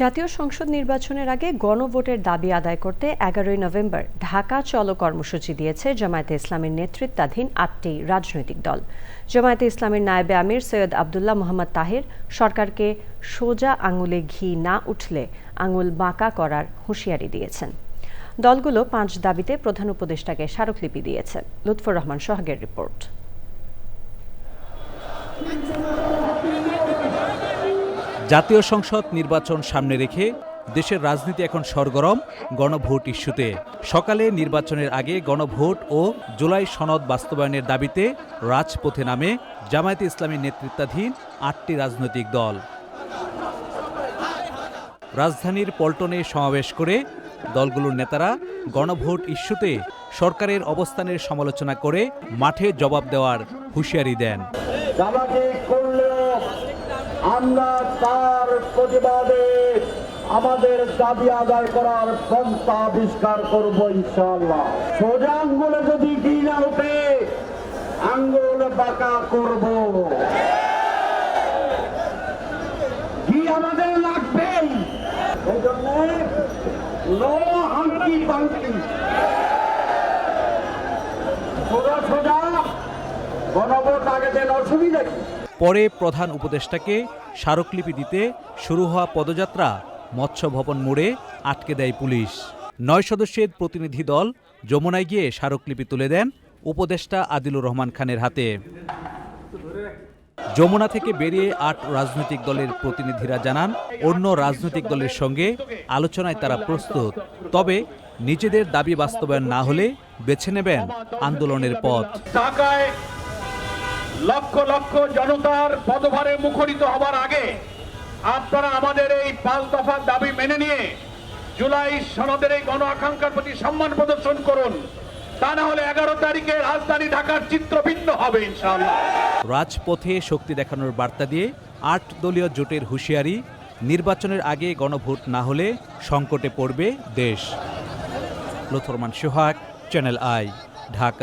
জাতীয় সংসদ নির্বাচনের আগে গণভোটের দাবি আদায় করতে এগারোই নভেম্বর ঢাকা চলো কর্মসূচি দিয়েছে জামায়াতে ইসলামের নেতৃত্বাধীন আটটি রাজনৈতিক দল। জামায়াতে ইসলামের নায়েবে আমির সৈয়দ আবদুল্লাহ মোহাম্মদ তাহের সরকারকে সোজা আঙুলে ঘি না উঠলে আঙুল বাঁকা করার হুঁশিয়ারি দিয়েছেন। দলগুলো পাঁচ দাবিতে প্রধান উপদেষ্টাকে স্মারকলিপি দিয়েছে। লুৎফর রহমান সোহাগের রিপোর্ট। জাতীয় সংসদ নির্বাচন সামনে রেখে দেশের রাজনীতি এখন সরগরম গণভোট ইস্যুতে। সকালে নির্বাচনের আগে গণভোট ও জুলাই সনদ বাস্তবায়নের দাবিতে রাজপথে নামে জামায়াতে ইসলামী নেতৃত্বাধীন আটটি রাজনৈতিক দল। রাজধানীর পল্টনে সমাবেশ করে দলগুলোর নেতারা গণভোট ইস্যুতে সরকারের অবস্থানের সমালোচনা করে মাঠে জবাব দেওয়ার হুঁশিয়ারি দেন। আমরা তার প্রতিবাদে আমাদের দাবি আদায় করার পন্থা আবিষ্কার করব ইনশাআল্লাহ। সোজা আঙ্গুলে যদি কি না ওঠে, আঙ্গুল বাঁকা করব। কি আমাদের লাগবেই। এই জন্য নো হাঙ্কি পাঙ্কি সোজা সোজা, গণভোট আগে দেন, অসুবিধা কি? পরে প্রধান উপদেষ্টাকে স্মারকলিপি দিতে শুরু হওয়া পদযাত্রা মৎস্য ভবন মোড়ে আটকে দেয় পুলিশ। নয় সদস্যের প্রতিনিধি দল যমুনায় গিয়ে স্মারকলিপি তুলে দেন উপদেষ্টা আদিলুর রহমান খানের হাতে। যমুনা থেকে বেরিয়ে আট রাজনৈতিক দলের প্রতিনিধিরা জানান, অন্য রাজনৈতিক দলের সঙ্গে আলোচনায় তারা প্রস্তুত। তবে নিজেদের দাবি বাস্তবায়ন না হলে বেছে নেবেন আন্দোলনের পথ। লক্ষ লক্ষ জনতার পদভারে মুখরিত হবার আগে আপনারা আমাদের এই পাঁচ দফার দাবি মেনে নিয়ে জুলাই সনদের এই গণ আকাঙ্ক্ষার প্রতি সম্মান প্রদর্শন করুন। তা না হলে এগারো তারিখে রাজধানী ঢাকার হবে রাজপথে শক্তি দেখানোর বার্তা দিয়ে আট দলীয় জোটের হুঁশিয়ারি, নির্বাচনের আগে গণভোট না হলে সংকটে পড়বে দেশ। লথরমান সোহাগ চ্যানেল আই ঢাকা।